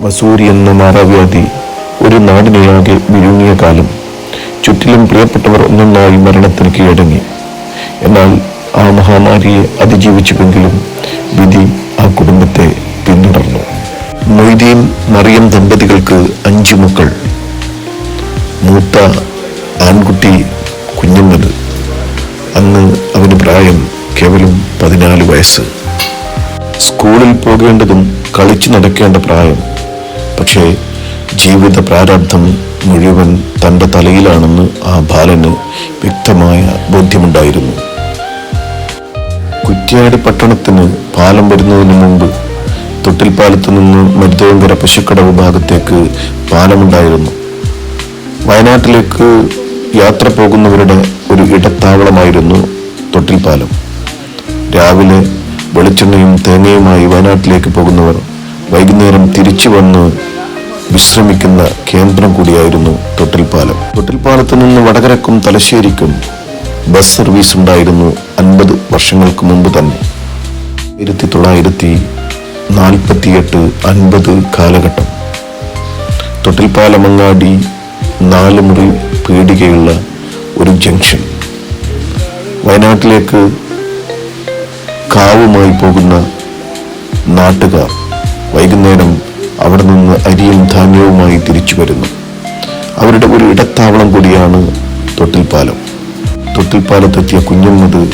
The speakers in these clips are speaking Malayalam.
വസൂരി എന്ന മാറാവ്യാധി ഒരു നാടിനെയാകെ വിഴുങ്ങിയ കാലം. ചുറ്റിലും പ്രിയപ്പെട്ടവർ ഒന്നൊന്നായി മരണത്തിന് കീഴടങ്ങി. എന്നാൽ ആ മഹാമാരിയെ അതിജീവിച്ചുവെങ്കിലും വിധി ആ കുടുംബത്തെ പിന്തുടർന്നു. മൊയ്തീൻ മറിയം ദമ്പതികൾക്ക് അഞ്ചു മക്കൾ. മൂത്ത ആൺകുട്ടി കുഞ്ഞമ്മത് അന്ന് അവന് പ്രായം കേവലം പതിനാല് വയസ്സ്. സ്കൂളിൽ പോകേണ്ടതും കളിച്ചു നടക്കേണ്ട പ്രായം. പക്ഷേ ജീവിത പ്രാരാബ്ധം മുഴുവൻ തന്റെ തലയിലാണെന്ന് ആ ബാലന് വ്യക്തമായ ബോധ്യമുണ്ടായിരുന്നു. കുറ്റ്യാടി പട്ടണത്തിന് പാലം വരുന്നതിന് മുമ്പ് തൊട്ടിൽപ്പാലത്ത് നിന്ന് മരുതോങ്കര പശുക്കടവ് ഭാഗത്തേക്ക് പാലമുണ്ടായിരുന്നു. വയനാട്ടിലേക്ക് യാത്ര പോകുന്നവരുടെ ഒരു ഇടത്താവളമായിരുന്നു തൊട്ടിൽപ്പാലം. രാവിലെ വെളിച്ചെണ്ണയും തേങ്ങയുമായി വയനാട്ടിലേക്ക് പോകുന്നവർ വൈകുന്നേരം തിരിച്ചു വന്ന് വിശ്രമിക്കുന്ന കേന്ദ്രം കൂടിയായിരുന്നു തൊട്ടിൽപ്പാലം. തൊട്ടിൽപ്പാലത്ത് നിന്ന് വടകരക്കും തലശ്ശേരിക്കും ബസ് സർവീസ് ഉണ്ടായിരുന്നു അൻപത് വർഷങ്ങൾക്ക് മുമ്പ് തന്നെ. ആയിരത്തി തൊള്ളായിരത്തി നാൽപ്പത്തിയെട്ട് അൻപത് കാലഘട്ടം. തൊട്ടിൽപ്പാലമങ്ങാടി നാല് മുറി പീടികയുള്ള ഒരു ജംഗ്ഷൻ. വയനാട്ടിലേക്ക് കാവുമായി പോകുന്ന നാട്ടുകാർ വൈകുന്നേരം അവിടെ നിന്ന് അരിയും ധാന്യവുമായി തിരിച്ചു വരുന്നു. അവരുടെ ഒരു ഇടത്താവളം കൂടിയാണ് തൊട്ടിൽപ്പാലം. തൊട്ടിൽപ്പാലത്തെത്തിയ കുഞ്ഞമ്മത്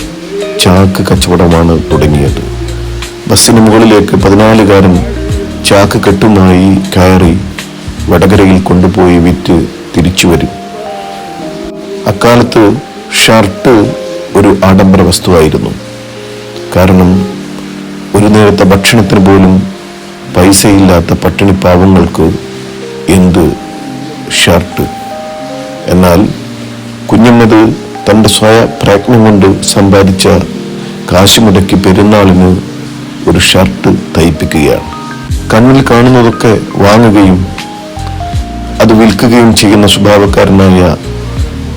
ചാക്ക് കച്ചവടമാണ് തുടങ്ങിയത്. ബസ്സിന് മുകളിലേക്ക് പതിനാലുകാരൻ ചാക്ക് കെട്ടുമായി കയറി വടകരയിൽ കൊണ്ടുപോയി വിറ്റ് തിരിച്ചു വരും. അക്കാലത്ത് ഷർട്ട് ഒരു ആഡംബര വസ്തുവായിരുന്നു. കാരണം ഒരു നേരത്തെ ഭക്ഷണത്തിന് പോലും പൈസയില്ലാത്ത പട്ടിണി പാവങ്ങൾക്ക് എന്ത് ഷർട്ട്? എന്നാൽ കുഞ്ഞമ്മത് തന്റെ സ്വയ പ്രയത്നം കൊണ്ട് സമ്പാദിച്ച കാശ് മുടക്കി പെരുന്നാളിന് ഒരു ഷർട്ട് തയ്പ്പിക്കുകയാണ്. കണ്ണിൽ കാണുന്നതൊക്കെ വാങ്ങുകയും അത് വിൽക്കുകയും ചെയ്യുന്ന സ്വഭാവക്കാരനായ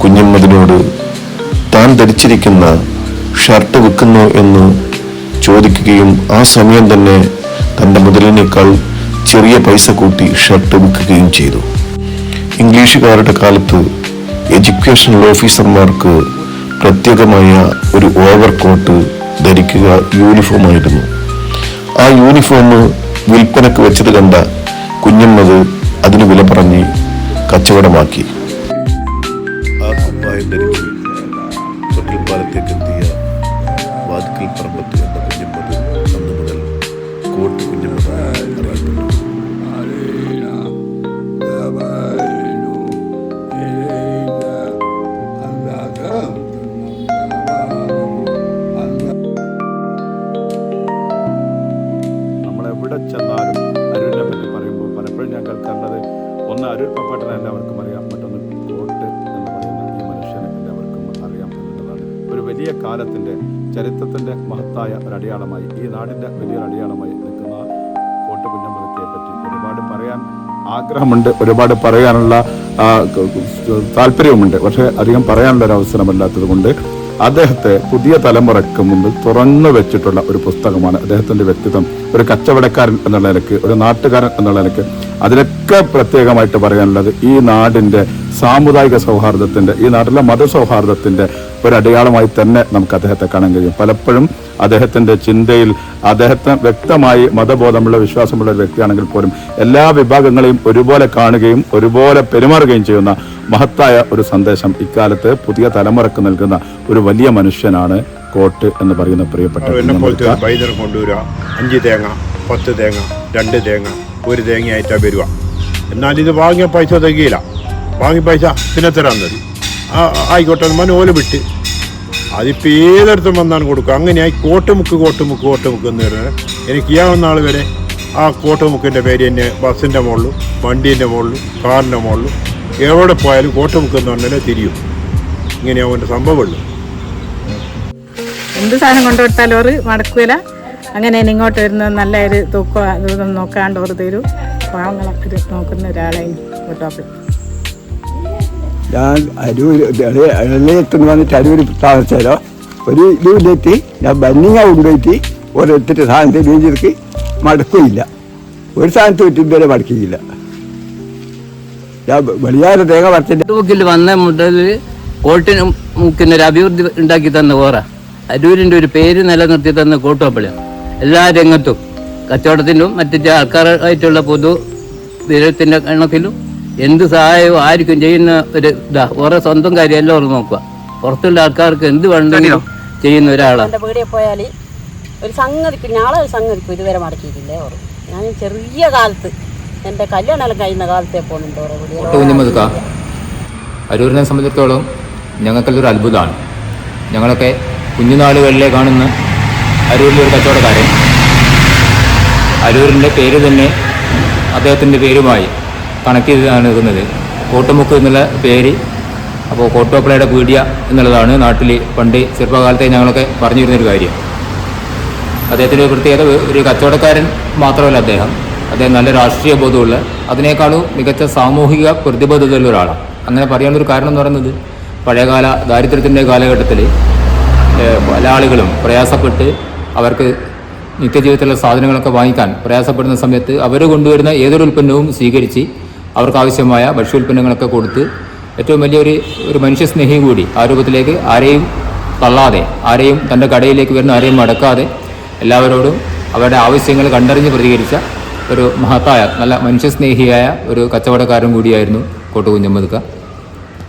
കുഞ്ഞമ്മതിനോട് താൻ ധരിച്ചിരിക്കുന്ന ഷർട്ട് വിൽക്കുന്നു എന്ന് ചോദിക്കുകയും ആ സമയം തന്നെ തന്റെ മുതലിനേക്കാൾ ചെറിയ പൈസ കൂട്ടി ഷർട്ട് വിൽക്കുകയും ചെയ്തു. ഇംഗ്ലീഷുകാരുടെ കാലത്ത് എഡ്യൂക്കേഷണൽ ഓഫീസർമാർക്ക് പ്രത്യേകമായ ഒരു ഓവർ കോട്ട് ധരിക്കുക യൂണിഫോമായിരുന്നു ആ യൂണിഫോം വിൽപ്പനക്ക് വെച്ചത് കണ്ട കുഞ്ഞമ്മത് അതിന് വില പറഞ്ഞ് കച്ചവടമാക്കി. ആ കുപ്പായം ധരിച്ച് കാലത്തിന്റെ ചരിത്രത്തിന്റെ മഹത്തായ ഒരടയാളമായി ഈ നാടിന്റെ വലിയൊരു അടയാളമായി നിൽക്കുന്ന കോട്ട് പറ്റി ഒരുപാട് പറയാൻ ആഗ്രഹമുണ്ട് ഒരുപാട് പറയാനുള്ള താല്പര്യവുമുണ്ട്. പക്ഷേ അധികം പറയാനുള്ള ഒരു അവസരമല്ലാത്തത് കൊണ്ട് അദ്ദേഹത്തെ പുതിയ തലമുറയ്ക്ക് മുമ്പിൽ തുറന്നു വെച്ചിട്ടുള്ള ഒരു പുസ്തകമാണ് അദ്ദേഹത്തിന്റെ വ്യക്തിത്വം. ഒരു കച്ചവടക്കാരൻ എന്നുള്ള നിലയ്ക്ക് ഒരു നാട്ടുകാരൻ എന്നുള്ള നിലയ്ക്ക് അതിലൊക്കെ പ്രത്യേകമായിട്ട് പറയാനുള്ളത് ഈ നാടിന്റെ സാമുദായിക സൗഹാർദ്ദത്തിന്റെ ഈ നാട്ടിലെ മതസൗഹാർദ്ദത്തിന്റെ ഒരു അടയാളമായി തന്നെ നമുക്ക് അദ്ദേഹത്തെ കാണാൻ കഴിയും. പലപ്പോഴും അദ്ദേഹത്തിന്റെ ചിന്തയിൽ അദ്ദേഹത്തെ വ്യക്തമായി മതബോധമുള്ള വിശ്വാസമുള്ള ഒരു വ്യക്തിയാണെങ്കിൽ പോലും എല്ലാ വിഭാഗങ്ങളെയും ഒരുപോലെ കാണുകയും ഒരുപോലെ പെരുമാറുകയും ചെയ്യുന്ന മഹത്തായ ഒരു സന്ദേശം ഇക്കാലത്ത് പുതിയ തലമുറയ്ക്ക് നൽകുന്ന ഒരു വലിയ മനുഷ്യനാണ് കോട്ട് എന്ന് പറയുന്ന പ്രിയപ്പെട്ട കൊണ്ടുവരിക അഞ്ച് തേങ്ങ പത്ത് തേങ്ങ രണ്ട് തേങ്ങ ഒരു തേങ്ങയായിട്ടാണ് വരിക. എന്നാൽ ഇത് വാങ്ങിയ പൈസ തികയില്ല. വാങ്ങിയ പൈസ പിന്നെ തരാൻ തരും. ആയിക്കോട്ടെ മന ഓല വിട്ട്. അതിപ്പോൾ ഏതെടുത്തും വന്നാണ് കൊടുക്കുക. അങ്ങനെയായി കോട്ടുമുക്ക് കോട്ടുമുക്ക് കോട്ടുമുക്ക് എന്ന് പറയുന്നത്. എനിക്ക് ചെയ്യാവുന്ന ആൾ വരെ ആ കോട്ടുമുക്കിന്റെ പേര് തന്നെ ബസ്സിന്റെ മുകളിലും വണ്ടീന്റെ മുകളിലും കാറിന്റെ മുകളിലും. എവിടെ പോയാലും കോട്ടുമുക്ക് എന്ന് പറഞ്ഞാലേ തിരിയും. ഇങ്ങനെയാവും എന്റെ സംഭവമുള്ളൂ. എന്ത് സാധനം കൊണ്ടുകൊടുത്താലും ഓറ് മടക്കൂല. അങ്ങനെ ഇങ്ങോട്ട് വരുന്ന നല്ല ഒരു തൂക്കം അതൊന്നും നോക്കാണ്ട് ഒരു തരൂ പാവങ്ങളൊക്കെ നോക്കുന്ന ഒരാളായി കേട്ടോ ഞാൻ അരൂർ എളിയത്തുനിന്ന് വന്നിട്ട് അരൂർ താമസിച്ചാലോ? ഒരു ഇതിലെത്തി ഞാൻ ബന്നിങ്ങ കൊണ്ടുപോയിട്ട് ഓരോരുത്തരുടെ സാധനത്തെ വീതിക്ക് മടക്കില്ല. ഒരു സ്ഥാനത്ത് വിട്ട് ഇതുവരെ മടക്കിയില്ല. ഞാൻ വെളിയാറ് തേങ്ങ പറിച്ചിട്ട് വന്ന മുതൽ കോട്ടിന് മുക്കിന് ഒരു അഭിവൃദ്ധി ഉണ്ടാക്കി തന്ന ഓറ അരൂരിന്റെ ഒരു പേര് നിലനിർത്തി തന്ന കോട്ടുവപ്പള്ളിയാണ് എല്ലാ രംഗത്തും കച്ചവടത്തിലും മറ്റു ആൾക്കാരായിട്ടുള്ള പൊതു വിരത്തിന്റെ കണക്കിലും എന്ത് സഹായവും ആർക്കും ചെയ്യുന്ന ഒരു ഇതാ ഓരോ സ്വന്തം കാര്യം എല്ലാവരും നോക്കുക. പുറത്തുള്ള ആൾക്കാർക്ക് എന്ത് വേണ്ടെങ്കിലും ചെയ്യുന്ന ഒരാളാണ് എന്റെ പീടിയെ പോയാൽ ഒരു സംഗതിക്ക് ഞാളെ ഒരു സംഗതിക്കും ഇതുവരെ മടക്കിയിട്ടില്ലേ ഓർ ഞാൻ ചെറിയ കാലത്ത് എന്റെ കല്യാണമെല്ലാം കഴിയുന്ന കാലത്തെ പോകുന്നുണ്ട് ഓരോ കുഞ്ഞുമതുക്ക അരൂരിനെ സംബന്ധിച്ചിടത്തോളം ഞങ്ങൾക്കല്ലൊരു അത്ഭുതമാണ്. ഞങ്ങളൊക്കെ കുഞ്ഞുനാളുകളിലെ കാണുന്ന അരൂരിലെ ഒരു കച്ചവടക്കാരൻ. അരൂരിന്റെ പേര് തന്നെ അദ്ദേഹത്തിന്റെ പേരുമായി. കണക്ട് ചെയ്താണ് നിൽക്കുന്നത് കോട്ടുമുക്ക് എന്നുള്ള പേര് അപ്പോൾ കോട്ടോപ്പിളയുടെ പീഡിയ എന്നുള്ളതാണ് നാട്ടിൽ പണ്ട് ചെറുപ്പകാലത്തെ ഞങ്ങളൊക്കെ പറഞ്ഞു പറഞ്ഞിരുന്നൊരു കാര്യം. അദ്ദേഹത്തിന്റെ ഒരു പ്രത്യേകത ഒരു കച്ചവടക്കാരൻ മാത്രമല്ല അദ്ദേഹം. അദ്ദേഹം നല്ല രാഷ്ട്രീയ ബോധമുള്ള അതിനേക്കാളും മികച്ച സാമൂഹിക പ്രതിബദ്ധതയുള്ള ഒരാളാണ്. അങ്ങനെ പറയാനൊരു കാരണം എന്ന് പറയുന്നത് പഴയകാല ദാരിദ്ര്യത്തിന്റെ കാലഘട്ടത്തിൽ പല ആളുകളും പ്രയാസപ്പെട്ട് അവർക്ക് നിത്യജീവിതത്തിലുള്ള സാധനങ്ങളൊക്കെ വാങ്ങിക്കാൻ പ്രയാസപ്പെടുന്ന സമയത്ത് അവർ കൊണ്ടുവരുന്ന ഏതൊരു ഉൽപ്പന്നവും സ്വീകരിച്ച് അവർക്ക് ആവശ്യമായ ഭക്ഷ്യോൽപ്പന്നങ്ങളൊക്കെ കൊടുത്ത് ഏറ്റവും വലിയൊരു ഒരു മനുഷ്യസ്നേഹി കൂടി ആ രൂപത്തിലേക്ക് ആരെയും തള്ളാതെ ആരെയും തന്റെ കടയിലേക്ക് വരുന്ന ആരെയും മടക്കാതെ എല്ലാവരോടും അവരുടെ ആവശ്യങ്ങൾ കണ്ടറിഞ്ഞ് പ്രതികരിച്ച ഒരു മഹത്തായ നല്ല മനുഷ്യസ്നേഹിയായ ഒരു കച്ചവടക്കാരൻ കൂടിയായിരുന്നു കോട്ടു കുഞ്ഞമ്മദ്ക്ക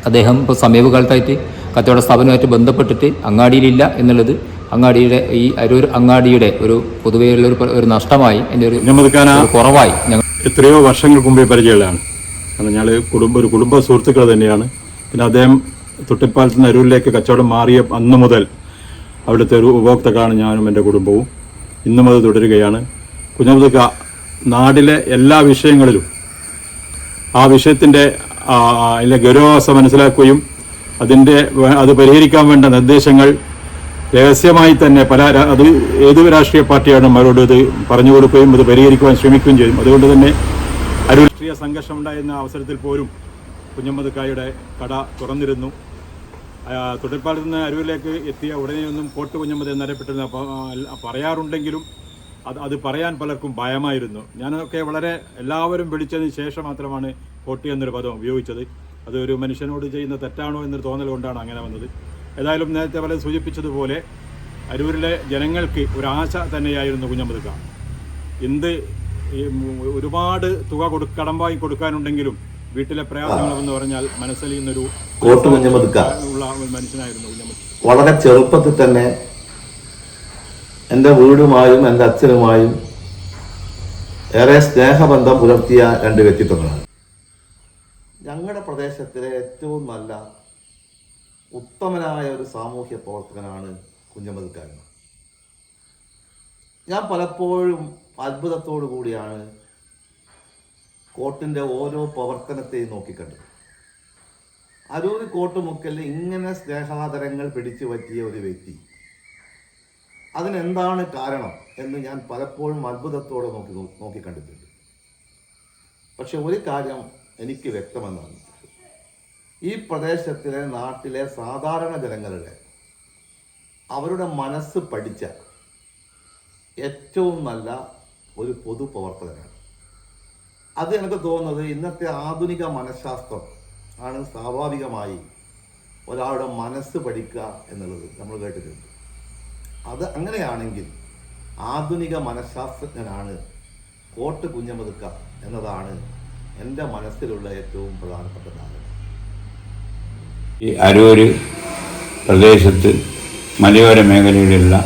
അദ്ദേഹം ഇപ്പോൾ സമീപകാലത്തായിട്ട് കച്ചവട സ്ഥാപനമായിട്ട് ബന്ധപ്പെട്ടിട്ട് അങ്ങാടിയിലില്ല എന്നുള്ളത് അങ്ങാടിയുടെ ഈ അരൂർ അങ്ങാടിയുടെ ഒരു പൊതുവെയുള്ള ഒരു നഷ്ടമായി. എന്റെ ഒരു ഒരു കുറവായി ഞങ്ങൾ എത്രയോ വർഷങ്ങൾക്ക് മുമ്പേ പരിചയമുള്ളതാണ്. കാരണം ഞങ്ങൾ കുടുംബ ഒരു കുടുംബ സുഹൃത്തുക്കൾ തന്നെയാണ്. പിന്നെ അദ്ദേഹം തൊട്ടിപ്പാലത്ത് നിന്ന് അരൂരിലേക്ക് കച്ചവടം മാറിയ അന്ന് മുതൽ അവിടുത്തെ ഒരു ഉപഭോക്താക്കളാണ് ഞാനും എന്റെ കുടുംബവും. ഇന്നും അത് തുടരുകയാണ്. കുഞ്ഞമുതുക്ക നാടിലെ എല്ലാ വിഷയങ്ങളിലും ആ വിഷയത്തിന്റെ അതിലെ ഗൗരവാവസ്ഥ മനസ്സിലാക്കുകയും അതിന്റെ അത് പരിഹരിക്കാൻ വേണ്ട നിർദ്ദേശങ്ങൾ രഹസ്യമായി തന്നെ പല അത് ഏത് രാഷ്ട്രീയ പാർട്ടിയാണ് അവരോട് ഇത് പറഞ്ഞു കൊടുക്കുകയും അത് പരിഹരിക്കുവാൻ ശ്രമിക്കുകയും ചെയ്യും. അതുകൊണ്ട് തന്നെ രാഷ്ട്രീയ സംഘർഷം ഉണ്ടായിരുന്ന അവസരത്തിൽ പോലും കുഞ്ഞമ്മദക്കായുടെ കട തുറന്നിരുന്നു. തുടർപ്പാടിൽ നിന്ന് അരൂരിലേക്ക് എത്തിയ ഉടനെയൊന്നും കോട്ട് കുഞ്ഞമ്മദ് എന്നറിയപ്പെട്ടിരുന്ന പറയാറുണ്ടെങ്കിലും അത് അത് പറയാൻ പലർക്കും ഭയമായിരുന്നു. ഞാനൊക്കെ വളരെ എല്ലാവരും വിളിച്ചതിന് ശേഷം മാത്രമാണ് കോട്ടി എന്നൊരു പദം ഉപയോഗിച്ചത്. അതൊരു മനുഷ്യനോട് ചെയ്യുന്ന തെറ്റാണോ എന്നൊരു തോന്നൽ കൊണ്ടാണ് അങ്ങനെ വന്നത്. ഏതായാലും നേരത്തെ പലരും സൂചിപ്പിച്ചതുപോലെ അരൂരിലെ ജനങ്ങൾക്ക് ഒരു തന്നെയായിരുന്നു കുഞ്ഞമ്മദ് എന്ത് ഒരുപാട് തുക കൊടു വാങ്ങി കൊടുക്കാനുണ്ടെങ്കിലും വീട്ടിലെ പ്രയാസങ്ങളെന്ന് പറഞ്ഞാൽ മനസ്സലിയുന്നൊരു കോട്ട് കുഞ്ഞമ്മദ്ക്ക ഉള്ള മനുഷ്യനായിരുന്നു വളരെ ചെറുപ്പത്തിൽ തന്നെ എന്റെ വീടുമായും എന്റെ അച്ഛനുമായും ഏറെ സ്നേഹബന്ധം പുലർത്തിയ രണ്ട് വ്യക്തിത്വങ്ങളാണ്. ഞങ്ങളുടെ പ്രദേശത്തിലെ ഏറ്റവും നല്ല ഉത്തമനായ ഒരു സാമൂഹ്യ പ്രവർത്തകനാണ് കുഞ്ഞമ്മദ്ക്കാരൻ ഞാൻ പലപ്പോഴും അത്ഭുതത്തോടു കൂടിയാണ് കോട്ടിന്റെ ഓരോ പ്രവർത്തനത്തെയും നോക്കിക്കണ്ടത്. അരൂർ കോട്ടുമുക്കലിൽ ഇങ്ങനെ സ്നേഹാദരങ്ങൾ പിടിച്ചു പറ്റിയ ഒരു വ്യക്തി. അതിനെന്താണ് കാരണം എന്ന് ഞാൻ പലപ്പോഴും അത്ഭുതത്തോടെ നോക്കി നോക്കിക്കണ്ടിട്ടുണ്ട്. പക്ഷെ ഒരു കാര്യം എനിക്ക് വ്യക്തമെന്നാണ്. ഈ പ്രദേശത്തിലെ നാട്ടിലെ സാധാരണ ജനങ്ങളുടെ അവരുടെ മനസ്സ് പഠിച്ച ഏറ്റവും നല്ല ഒരു പൊതുപ്രവർത്തകനാണ് അത് എനിക്ക് തോന്നുന്നത് ഇന്നത്തെ ആധുനിക മനഃശാസ്ത്രം ആണ് സ്വാഭാവികമായി ഒരാളുടെ മനസ്സ് പഠിക്കുക എന്നുള്ളത് നമ്മൾ കേട്ടിട്ടുണ്ട്. അത് അങ്ങനെയാണെങ്കിൽ ആധുനിക മനഃശാസ്ത്രജ്ഞനാണ് കോട്ട് കുഞ്ഞമതുക്ക എന്നതാണ് എന്റെ മനസ്സിലുള്ള ഏറ്റവും പ്രധാനപ്പെട്ട ധാരണ. ഈ അരൂര് പ്രദേശത്ത് മലയോര മേഖലയിലുള്ള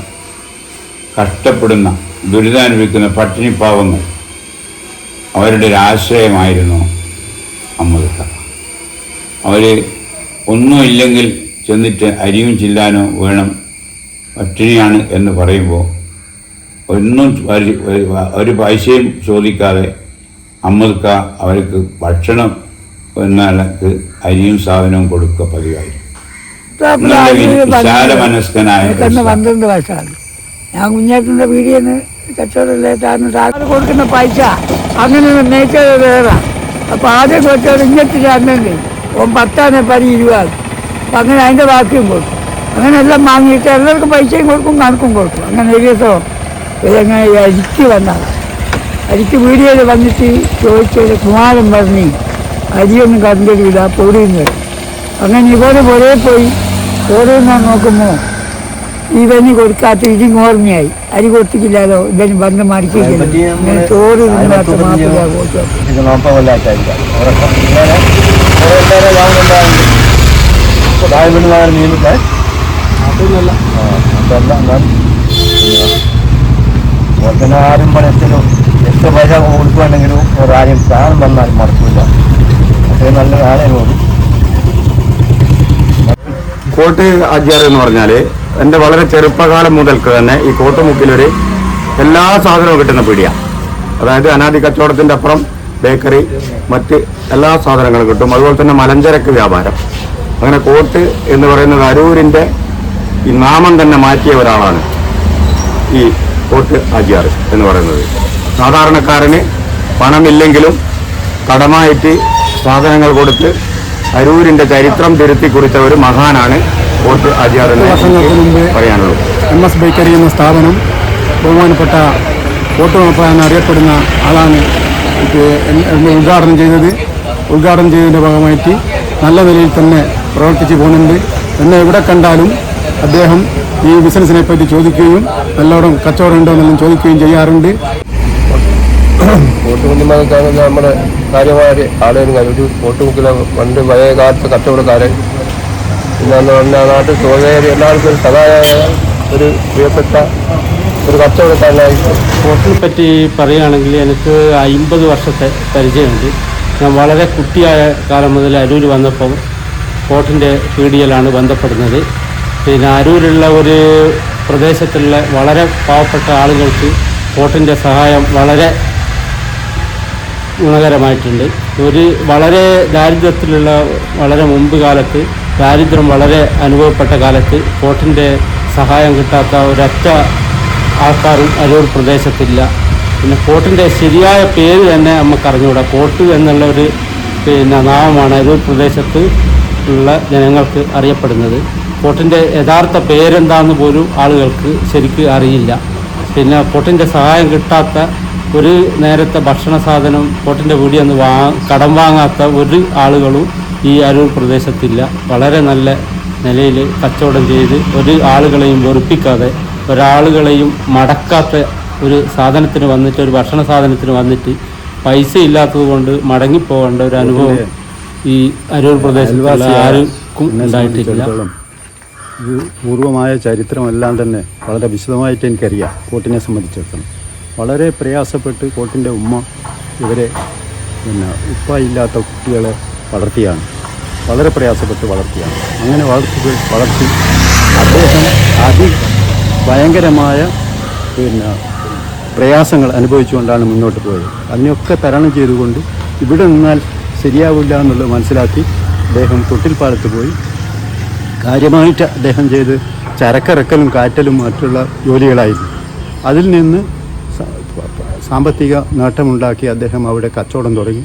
കഷ്ടപ്പെടുന്ന ദുരിതമനുഭവിക്കുന്ന പട്ടിണിപ്പാവങ്ങൾ അവരുടെ ഒരു ആശ്രയമായിരുന്നു അമ്മദക്ക അവർ ഒന്നുമില്ലെങ്കിൽ ചെന്നിട്ട് അരിയും ചില്ലാനോ വേണം. പട്ടിണിയാണ് എന്ന് പറയുമ്പോൾ ഒന്നും ഒരു- പൈസയും ചോദിക്കാതെ അമ്മതക്ക അവർക്ക് ഭക്ഷണം എന്നക്ക് അരിയും സാധനവും കൊടുക്കുക വി- വിശാല മനസ്കനായ പന്ത്രണ്ട് വയസ്സാണ് ഞാൻ കുഞ്ഞേട്ടന്റെ വീടിയെന്ന് കച്ചവടമില്ലായിട്ടാണ് സാറിന് കൊടുക്കുന്ന പൈസ അങ്ങനെ നിർണയിച്ചത് വേറെ. അപ്പോൾ ആദ്യം കുറച്ചോട് ഇങ്ങനത്തെ അന്നെങ്കിൽ ഓൻ പത്താണ് പരി ഇരുപത്. അപ്പം അങ്ങനെ അതിന്റെ ബാക്കിയും കൊടുക്കും. അങ്ങനെ എല്ലാം വാങ്ങിയിട്ട് എല്ലാവർക്കും പൈസയും കൊടുക്കും കണക്കും കൊടുക്കും. അങ്ങനെ ഒരു ദിവസം ഇതങ്ങനെ അരിക്ക് വന്നതാണ് അരിക്ക് വീഡിയോയിൽ വന്നിട്ട് ചോദിച്ചത് കുമാരൻ പറഞ്ഞ് അരിയൊന്നും കണ്ടിട്ടില്ല പൊടിയുന്നത്. അങ്ങനെ ഇവരെ പുഴയിൽ പോയി. ഓരോന്നാ നോക്കുമ്പോൾ ഇവന് കൊടുക്കാത്ത ഇതും ഓർമ്മയായി. അരി കൊടുത്തിട്ടില്ലാലോ? ഇവന് ബന്ധം മറിക്കില്ല ചോറ് ഞാൻ ഒന്നിന് ആരും പണത്തിനും എത്ര പൈസ കൊടുക്കുവാണെങ്കിലും ഒരാരും പ്രാണം വന്നാലും മറക്കില്ല അത്രയും നല്ല ആളെയാണ് കോട്ട് ആചാർ എന്ന് പറഞ്ഞാൽ എന്റെ വളരെ ചെറുപ്പകാലം മുതൽക്ക് തന്നെ ഈ കോട്ടുമുക്കിലൊരു എല്ലാ സാധനവും കിട്ടുന്ന പീടിയാണ് അതായത് അനാദി കച്ചവടത്തിന്റെ അപ്പുറം ബേക്കറി മറ്റ് എല്ലാ സാധനങ്ങളും കിട്ടും. അതുപോലെ തന്നെ മലഞ്ചരക്ക് വ്യാപാരം. അങ്ങനെ കോട്ട് എന്ന് പറയുന്നത് അരൂരിന്റെ ഈ നാമം തന്നെ മാറ്റിയ ഒരാളാണ് ഈ കോട്ട് ആചാർ എന്ന് പറയുന്നത്. സാധാരണക്കാരന് പണമില്ലെങ്കിലും കടമായിട്ട് സാധനങ്ങൾ കൊടുത്ത് അരൂരിന്റെ ചരിത്രം തിരുത്തി കുറിച്ച ഒരു മഹാനാണ് കോട്ട് ആചാർ എന്ന് എനിക്ക് പറയാനുള്ളൂ. എം എസ് ബേക്കറി എന്ന സ്ഥാപനം ബഹുമാനപ്പെട്ട ഓട്ടോമപ്പ അറിയപ്പെടുന്ന ആളാണ് ഉദ്ഘാടനം ചെയ്തത്. ഉദ്ഘാടനം ചെയ്തതിന്റെ ഭാഗമായിട്ട് നല്ല നിലയിൽ തന്നെ പ്രവർത്തിച്ചു പോകുന്നുണ്ട്. എന്നെ എവിടെ കണ്ടാലും അദ്ദേഹം ഈ ബിസിനസ്സിനെ പറ്റി ചോദിക്കുകയും എല്ലാവരും കച്ചവടം ഉണ്ടോ എന്നെല്ലാം ചോദിക്കുകയും ചെയ്യാറുണ്ട്. കോട്ടുമുക്കിൽ നമ്മുടെ കാര്യമായ ആളുകളും ഒരു കോട്ടുമുക്കിലെ പണ്ട് പഴയ കാലത്ത് കച്ചവടക്കാരൻ. പിന്നെ എന്ന് പറഞ്ഞാൽ നാട്ടിൽ തൊഴിലേറി എല്ലാവർക്കും ഒരു സഹായമായ ഒരു പ്രിയപ്പെട്ട ഒരു കച്ചവടക്കാരനായിട്ട് കോട്ടിനെ പറ്റി പറയുകയാണെങ്കിൽ എനിക്ക് അമ്പത് വർഷത്തെ പരിചയമുണ്ട്. ഞാൻ വളരെ കുട്ടിയായ കാലം മുതൽ അരൂർ വന്നപ്പോൾ കോട്ടിന്റെ പീഡിയലാണ് ബന്ധപ്പെടുന്നത്. പിന്നെ അരൂരുള്ള ഒരു പ്രദേശത്തുള്ള വളരെ പാവപ്പെട്ട ആളുകൾക്ക് കോട്ടിന്റെ സഹായം വളരെ ഗുണകരമായിട്ടുണ്ട്. ഒരു വളരെ ദാരിദ്ര്യത്തിലുള്ള വളരെ മുമ്പ് കാലത്ത് ദാരിദ്ര്യം വളരെ അനുഭവപ്പെട്ട കാലത്ത് കോട്ടിന്റെ സഹായം കിട്ടാത്ത ഒരൊറ്റ ആൾക്കാരും അരൂർ പ്രദേശത്തില്ല. പിന്നെ കോട്ടിന്റെ ശരിയായ പേര് തന്നെ നമുക്ക് അറിഞ്ഞുകൂടാ കോട്ട് എന്നുള്ള ഒരു പിന്നെ നാമമാണ് അരൂർ പ്രദേശത്ത് ഉള്ള ജനങ്ങൾക്ക് അറിയപ്പെടുന്നത്. കോട്ടിന്റെ യഥാർത്ഥ പേരെന്താണെന്ന് പോലും ആളുകൾക്ക് ശരിക്ക് അറിയില്ല. പിന്നെ കോട്ടിന്റെ സഹായം കിട്ടാത്ത ഒരു നേരത്തെ ഭക്ഷണ സാധനം കോട്ടിന്റെ വീടിൽ നിന്ന് വാ കടം വാങ്ങാത്ത ഒരു ആളുകളും ഈ അരൂർ പ്രദേശത്തില്ല. വളരെ നല്ല നിലയിൽ കച്ചവടം ചെയ്ത് ഒരു ആളുകളെയും വെറുപ്പിക്കാതെ ഒരാളുകളെയും മടക്കാത്ത ഒരു സാധനത്തിന് വന്നിട്ട് ഒരു ഭക്ഷണ സാധനത്തിന് വന്നിട്ട് പൈസ ഇല്ലാത്തത് കൊണ്ട് മടങ്ങിപ്പോകേണ്ട ഒരു അനുഭവം ഈ അരൂർ പ്രദേശത്തുള്ള ആർക്കും ഉണ്ടായിട്ടില്ല. ഇത് പൂർവമായ ചരിത്രമെല്ലാം തന്നെ വളരെ വിശദമായിട്ട് എനിക്കറിയാം. കോട്ടിനെ സംബന്ധിച്ചിടത്തോളം. വളരെ പ്രയാസപ്പെട്ട് കോട്ടിന്റെ ഉമ്മ ഇവരെ പിന്നെ ഉപ്പ ഇല്ലാത്ത കുട്ടികളെ വളർത്തിയാണ്. വളരെ പ്രയാസപ്പെട്ട് വളർത്തിയാണ്. അങ്ങനെ വളർത്തി വളർത്തി അദ്ദേഹം അതി ഭയങ്കരമായ പിന്നെ പ്രയാസങ്ങൾ അനുഭവിച്ചുകൊണ്ടാണ് മുന്നോട്ട് പോയത്. അതിനെയൊക്കെ തരണം ചെയ്തുകൊണ്ട് ഇവിടെ നിന്നാൽ ശരിയാവില്ല എന്നുള്ളത് മനസ്സിലാക്കി അദ്ദേഹം തൊട്ടിൽപ്പാലത്ത് പോയി. കാര്യമായിട്ട് അദ്ദേഹം ചെയ്ത് ചരക്കിറക്കലും കാറ്റലും മറ്റുള്ള ജോലികളായിരുന്നു. അതിൽ നിന്ന് സാമ്പത്തിക നേട്ടമുണ്ടാക്കി അദ്ദേഹം അവിടെ കച്ചവടം തുടങ്ങി.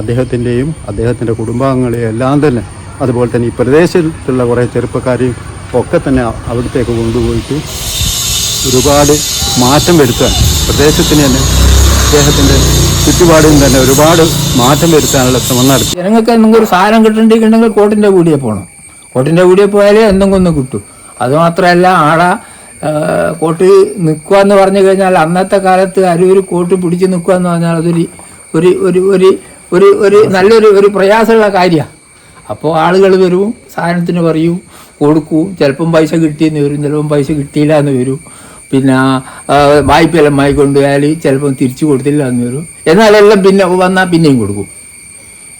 അദ്ദേഹത്തിന്റെയും അദ്ദേഹത്തിന്റെ കുടുംബാംഗങ്ങളെയും എല്ലാം തന്നെ അതുപോലെ തന്നെ ഈ പ്രദേശത്തുള്ള കുറേ ചെറുപ്പക്കാരെയും ഒക്കെ തന്നെ അവിടത്തേക്ക് കൊണ്ടുപോയിട്ട് ഒരുപാട് മാറ്റം വരുത്താൻ പ്രദേശത്തിന് തന്നെ അദ്ദേഹത്തിന്റെ ചുറ്റുപാടിന് തന്നെ ഒരുപാട് മാറ്റം വരുത്താനുള്ള ശ്രമം നടത്തി. ജനങ്ങൾക്ക് എന്തെങ്കിലും ഒരു സാധനം കിട്ടണ്ടെങ്കിൽ കോട്ടിന്റെ കൂടിയേ പോകണം കോട്ടിന്റെ കൂടിയേ പോയാലേ എന്തെങ്കിലും ഒന്ന് കിട്ടും. അതുമാത്രമല്ല ആടെ കോട്ട് നിൽക്കുക എന്ന് പറഞ്ഞു കഴിഞ്ഞാൽ അന്നത്തെ കാലത്ത് അരൂർ കോട്ട് പിടിച്ച് നിൽക്കുക എന്ന് പറഞ്ഞാൽ അതൊരു ഒരു ഒരു ഒരു ഒരു ഒരു നല്ലൊരു ഒരു പ്രയാസമുള്ള കാര്യമാണ്. അപ്പോൾ ആളുകൾ വരും സാധനത്തിന് പറയും കൊടുക്കും ചിലപ്പം പൈസ കിട്ടിയെന്ന് വരും ചിലപ്പം പൈസ കിട്ടിയില്ല എന്ന് വരും. പിന്നെ വായ്പയെല്ലാം വായി കൊണ്ടുപോയാൽ ചിലപ്പം തിരിച്ചു കൊടുത്തില്ല എന്ന് വരും എന്നാലെല്ലാം പിന്നെ വന്നാൽ പിന്നെയും കൊടുക്കും.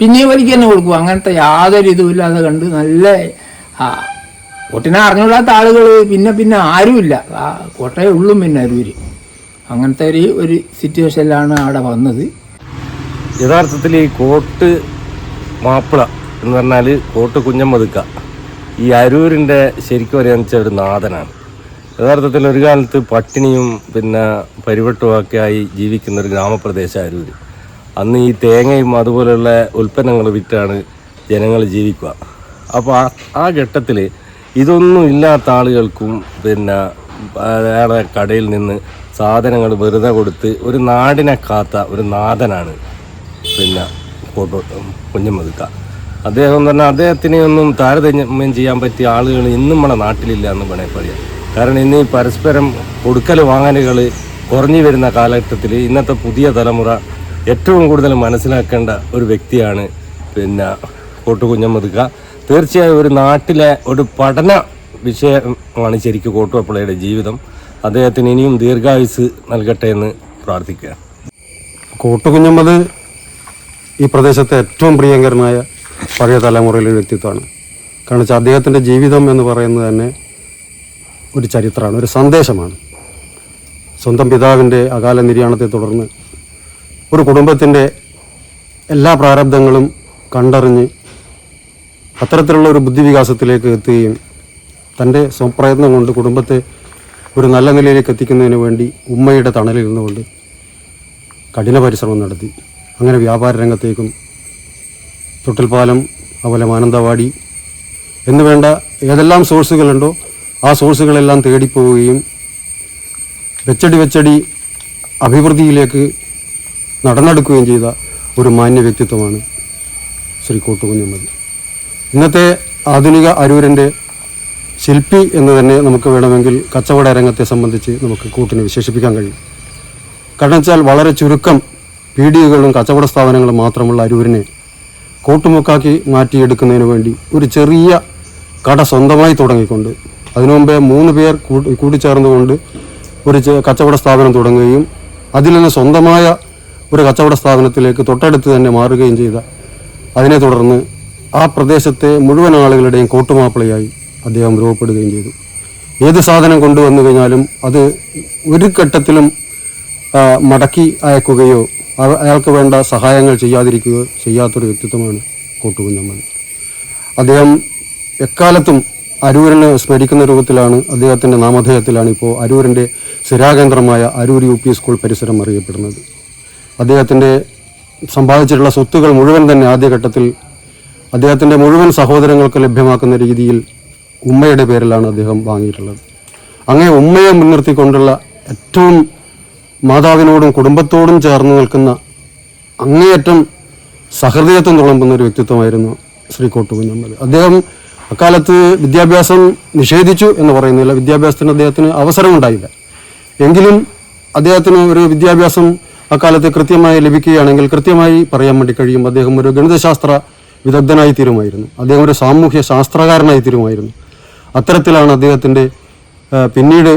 പിന്നെയും വലിക്ക് തന്നെ കൊടുക്കും. അങ്ങനത്തെ യാതൊരു ഇതുമില്ലാതെ കണ്ട് നല്ല കോട്ടിനെ അറിഞ്ഞുകൂടാത്ത ആളുകൾ പിന്നെ പിന്നെ ആരുമില്ല. ആ കോട്ടയെ ഉള്ളും പിന്നെ അരൂര് അങ്ങനത്തെ ഒരു ഒരു സിറ്റുവേഷനിലാണ് അവിടെ വന്നത്. യഥാർത്ഥത്തിൽ ഈ കോട്ട് മാപ്പിള എന്ന് പറഞ്ഞാൽ കോട്ട് കുഞ്ഞമ്മതുക്ക. ഈ അരൂരിന്റെ ശരിക്കും പറയുകയെന്ന് വെച്ചാൽ ഒരു നാഥനാണ്. യഥാർത്ഥത്തിൽ ഒരു കാലത്ത് പട്ടിണിയും പിന്നെ പരിവട്ടവും ആയി ജീവിക്കുന്ന ഒരു ഗ്രാമപ്രദേശം അരൂര്. അന്ന് ഈ തേങ്ങയും അതുപോലെയുള്ള ഉൽപ്പന്നങ്ങൾ വിറ്റാണ് ജനങ്ങൾ ജീവിക്കുക. അപ്പോൾ ആ ആ ഘട്ടത്തിൽ ഇതൊന്നും ഇല്ലാത്ത ആളുകൾക്കും പിന്നെ അയാളുടെ കടയിൽ നിന്ന് സാധനങ്ങൾ വെറുതെ കൊടുത്ത് ഒരു നാടിനെ കാത്ത ഒരു നാഥനാണ് പിന്നെ കുഞ്ഞമ്മതുക്ക. അദ്ദേഹം എന്ന് പറഞ്ഞാൽ അദ്ദേഹത്തിനെ ഒന്നും താരതമ്യം ചെയ്യാൻ പറ്റിയ ആളുകൾ ഇന്നും നമ്മുടെ നാട്ടിലില്ല എന്ന് വേണേൽ പറയാം. കാരണം ഇന്ന് ഈ പരസ്പരം കൊടുക്കൽ വാങ്ങലുകൾ കുറഞ്ഞു വരുന്ന കാലഘട്ടത്തിൽ ഇന്നത്തെ പുതിയ തലമുറ ഏറ്റവും കൂടുതൽ മനസ്സിലാക്കേണ്ട ഒരു വ്യക്തിയാണ് പിന്നെ കോട്ടു കുഞ്ഞമ്മതുക്ക. തീർച്ചയായും ഒരു നാട്ടിലെ ഒരു പഠന വിഷയമാണ് ശരിക്കും കോട്ടുവപ്പിള്ളയുടെ ജീവിതം. അദ്ദേഹത്തിന് ഇനിയും ദീർഘായുസ് നൽകട്ടെ എന്ന് പ്രാർത്ഥിക്കുക. കോട്ടുകുഞ്ഞമ്മത് ഈ പ്രദേശത്തെ ഏറ്റവും പ്രിയങ്കരനായ പഴയ തലമുറയിലെ വ്യക്തിത്വമാണ്. കാരണം വെച്ചാൽ അദ്ദേഹത്തിന്റെ ജീവിതം എന്ന് പറയുന്നത് തന്നെ ഒരു ചരിത്രമാണ് ഒരു സന്ദേശമാണ്. സ്വന്തം പിതാവിന്റെ അകാല നിര്യാണത്തെ തുടർന്ന് ഒരു കുടുംബത്തിന്റെ എല്ലാ പ്രാരബ്ധങ്ങളും കണ്ടറിഞ്ഞ് അത്തരത്തിലുള്ള ഒരു ബുദ്ധിവികാസത്തിലേക്ക് എത്തുകയും തന്റെ സ്വപ്രയത്നം കൊണ്ട് കുടുംബത്തെ ഒരു നല്ല നിലയിലേക്ക് എത്തിക്കുന്നതിന് വേണ്ടി ഉമ്മയുടെ തണലിൽ നിന്നുകൊണ്ട് കഠിന പരിശ്രമം നടത്തി. അങ്ങനെ വ്യാപാര രംഗത്തേക്കും തൊട്ടിൽപ്പാലം അതുപോലെ മാനന്തവാടി എന്ന് വേണ്ട ഏതെല്ലാം സോഴ്സുകളുണ്ടോ ആ സോഴ്സുകളെല്ലാം തേടിപ്പോവുകയും വെച്ചടി വെച്ചടി അഭിവൃദ്ധിയിലേക്ക് നടന്നെടുക്കുകയും ചെയ്ത ഒരു മാന്യ വ്യക്തിത്വമാണ് ശ്രീ കോട്ടുകുഞ്ഞമ്മദ്. ഇന്നത്തെ ആധുനിക അരൂരിന്റെ ശില്പി എന്ന് തന്നെ നമുക്ക് വേണമെങ്കിൽ കച്ചവട രംഗത്തെ സംബന്ധിച്ച് നമുക്ക് കൂട്ടിന് വിശേഷിപ്പിക്കാൻ കഴിയും. കാരണം വെച്ചാൽ വളരെ ചുരുക്കം പീഡികകളും കച്ചവട സ്ഥാപനങ്ങളും മാത്രമുള്ള അരൂരിനെ കോട്ടുമുക്കാക്കി മാറ്റിയെടുക്കുന്നതിന് വേണ്ടി ഒരു ചെറിയ കട സ്വന്തമായി തുടങ്ങിക്കൊണ്ട് അതിനു മുമ്പേ മൂന്ന് പേർ കൂടി- കൂടിച്ചേർന്നുകൊണ്ട് ഒരു കച്ചവട സ്ഥാപനം തുടങ്ങുകയും അതിൽ നിന്ന് സ്വന്തമായ ഒരു കച്ചവട സ്ഥാപനത്തിലേക്ക് തൊട്ടടുത്ത് തന്നെ മാറുകയും ചെയ്ത അതിനെ തുടർന്ന് ആ പ്രദേശത്തെ മുഴുവൻ ആളുകളുടെയും കൂട്ടുമാപ്പിളയായി അദ്ദേഹം രൂപപ്പെടുകയും ചെയ്തു. ഏത് സാധനം കൊണ്ടുവന്നു കഴിഞ്ഞാലും അത് ഒരു ഘട്ടത്തിലും മടക്കി അയക്കുകയോ അയാൾക്ക് വേണ്ട സഹായങ്ങൾ ചെയ്യാതിരിക്കുകയോ ചെയ്യാത്തൊരു വ്യക്തിത്വമാണ് കോട്ടുകുഞ്ഞമ്മൻ. അദ്ദേഹം എക്കാലത്തും അരൂരിനെ സ്മരിക്കുന്ന രൂപത്തിലാണ് അദ്ദേഹത്തിന്റെ നാമധേയത്തിലാണ് ഇപ്പോൾ അരൂരിന്റെ സ്ഥിരാകേന്ദ്രമായ അരൂർ യു പി സ്കൂൾ പരിസരം അറിയപ്പെടുന്നത്. അദ്ദേഹത്തിന്റെ സമ്പാദിച്ചിട്ടുള്ള സ്വത്തുകൾ മുഴുവൻ തന്നെ ആദ്യഘട്ടത്തിൽ അദ്ദേഹത്തിന്റെ മുഴുവൻ സഹോദരങ്ങൾക്ക് ലഭ്യമാക്കുന്ന രീതിയിൽ ഉമ്മയുടെ പേരിലാണ് അദ്ദേഹം വാങ്ങിയിട്ടുള്ളത്. അങ്ങനെ ഉമ്മയെ മുൻനിർത്തിക്കൊണ്ടുള്ള ഏറ്റവും മാതാവിനോടും കുടുംബത്തോടും ചേർന്ന് നിൽക്കുന്ന അങ്ങേയറ്റം സഹൃദയത്വം തുളമ്പുന്ന ഒരു വ്യക്തിത്വമായിരുന്നു ശ്രീ കോട്ടുകുഞ്ഞമ്മദ് അദ്ദേഹം അക്കാലത്ത് വിദ്യാഭ്യാസം നിഷേധിച്ചു എന്ന് പറയുന്നില്ല. വിദ്യാഭ്യാസത്തിന് അദ്ദേഹത്തിന് അവസരമുണ്ടായില്ല. എങ്കിലും അദ്ദേഹത്തിന് ഒരു വിദ്യാഭ്യാസം അക്കാലത്ത് കൃത്യമായി ലഭിക്കുകയാണെങ്കിൽ കൃത്യമായി പറയാൻ വേണ്ടി കഴിയും. അദ്ദേഹം ഒരു ഗണിതശാസ്ത്ര വിദഗ്ധനായി തീരുമായിരുന്നു. അദ്ദേഹം ഒരു സാമൂഹ്യ ശാസ്ത്രകാരനായി തീരുമായിരുന്നു. അത്തരത്തിലാണ് അദ്ദേഹത്തിന്റെ പിന്നീട്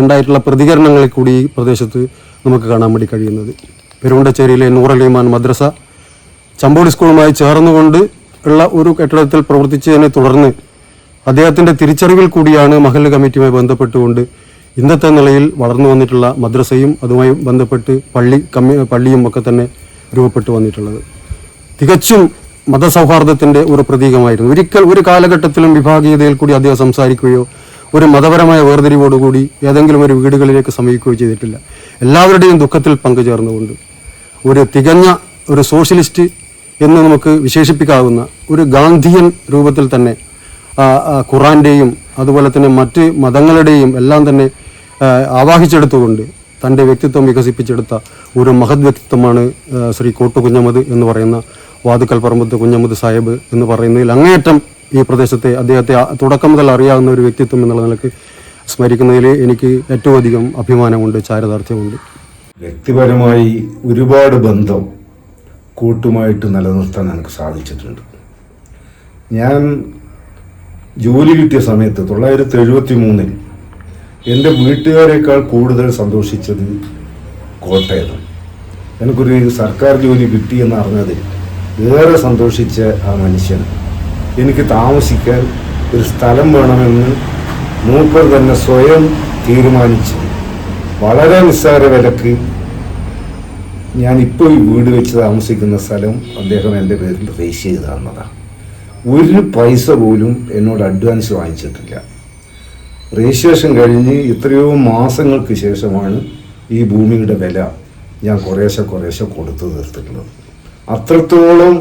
ഉണ്ടായിട്ടുള്ള പ്രതികരണങ്ങളിൽ കൂടി ഈ പ്രദേശത്ത് നമുക്ക് കാണാൻ വേണ്ടി കഴിയുന്നത്. പെരുവണ്ടച്ചേരിയിലെ നൂറലിമാൻ മദ്രസ ചമ്പോളി സ്കൂളുമായി ചേർന്നുകൊണ്ട് ഉള്ള ഒരു കെട്ടിടത്തിൽ പ്രവർത്തിച്ചതിനെ തുടർന്ന് അദ്ദേഹത്തിന്റെ തിരിച്ചറിവിൽ കൂടിയാണ് മഹല്ല് കമ്മിറ്റിയുമായി ബന്ധപ്പെട്ടുകൊണ്ട് ഇന്നത്തെ നിലയിൽ വളർന്നു വന്നിട്ടുള്ള മദ്രസയും അതുമായി ബന്ധപ്പെട്ട് പള്ളി കമ്മി പള്ളിയും ഒക്കെ തന്നെ രൂപപ്പെട്ടു വന്നിട്ടുള്ളത്. തികച്ചും മതസൗഹാർദ്ദത്തിന്റെ ഒരു പ്രതീകമായിരുന്നു. ഒരിക്കൽ ഒരു കാലഘട്ടത്തിലും വിഭാഗീയതയിൽ കൂടി അദ്ദേഹം സംസാരിക്കുകയോ ഒരു മതപരമായ വേർതിരിവോടുകൂടി ഏതെങ്കിലും ഒരു വീടുകളിലേക്ക് സമീപിക്കുകയോ ചെയ്തിട്ടില്ല. എല്ലാവരുടെയും ദുഃഖത്തിൽ പങ്കുചേർന്നുകൊണ്ട് ഒരു തികഞ്ഞ ഒരു സോഷ്യലിസ്റ്റ് എന്ന് നമുക്ക് വിശേഷിപ്പിക്കാവുന്ന ഒരു ഗാന്ധിയൻ രൂപത്തിൽ തന്നെ ഖുറാന്റെയും അതുപോലെ തന്നെ മറ്റ് മതങ്ങളുടെയും എല്ലാം തന്നെ ആവാഹിച്ചെടുത്തുകൊണ്ട് തന്റെ വ്യക്തിത്വം വികസിപ്പിച്ചെടുത്ത ഒരു മഹത് വ്യക്തിത്വമാണ് ശ്രീ കോട്ടു കുഞ്ഞമ്മദ് എന്ന് പറയുന്ന വാതുക്കൽ പറമ്പത്ത് കുഞ്ഞമ്മദ് സാഹിബ് എന്ന് പറയുന്നതിൽ അങ്ങേയറ്റം ഈ പ്രദേശത്തെ അദ്ദേഹത്തെ തുടക്കം മുതൽ അറിയാവുന്ന ഒരു വ്യക്തിത്വം എന്നുള്ള നിലയ്ക്ക് സ്മരിക്കുന്നതിൽ എനിക്ക് ഏറ്റവും അധികം അഭിമാനമുണ്ട് ചാരിതാർത്ഥ്യമുണ്ട്. വ്യക്തിപരമായി ഒരുപാട് ബന്ധം കൂട്ടുമായിട്ട് നിലനിർത്താൻ എനിക്ക് സാധിച്ചിട്ടുണ്ട്. ഞാൻ ജോലി കിട്ടിയ സമയത്ത് തൊള്ളായിരത്തി എഴുപത്തി മൂന്നിൽ എന്റെ വീട്ടുകാരെക്കാൾ കൂടുതൽ സന്തോഷിച്ചത് കോട്ടയമാണ് എനിക്കൊരു സർക്കാർ ജോലി കിട്ടിയെന്ന് അറിഞ്ഞതിൽ ഏറെ സന്തോഷിച്ച ആ മനുഷ്യൻ. എനിക്ക് താമസിക്കാൻ ഒരു സ്ഥലം വേണമെന്ന് മൂപ്പർ തന്നെ സ്വയം തീരുമാനിച്ചു. വളരെ നിസ്സാര വിലക്ക് ഞാൻ ഇപ്പോൾ ഈ വീട് വെച്ച് താമസിക്കുന്ന സ്ഥലം അദ്ദേഹം എന്റെ പേരിൽ രജിസ്റ്റർ ചെയ്ത് തന്നതാണ് ഒരു പൈസ പോലും എന്നോട് അഡ്വാൻസ് വാങ്ങിച്ചിട്ടില്ല. രജിസ്ട്രേഷൻ കഴിഞ്ഞ് എത്രയോ മാസങ്ങൾക്ക് ശേഷമാണ് ഈ ഭൂമിയുടെ വില ഞാൻ കുറേശ്ശെ കുറേശ്ശെ കൊടുത്തു തീർത്തിട്ടുള്ളത്. അത്രത്തോളം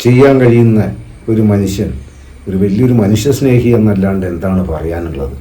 ചെയ്യാൻ കഴിയുന്ന ഒരു മനുഷ്യൻ ഒരു വലിയൊരു മനുഷ്യസ്നേഹി എന്നല്ലാണ്ട് എന്താണ് പറയാനുള്ളത്?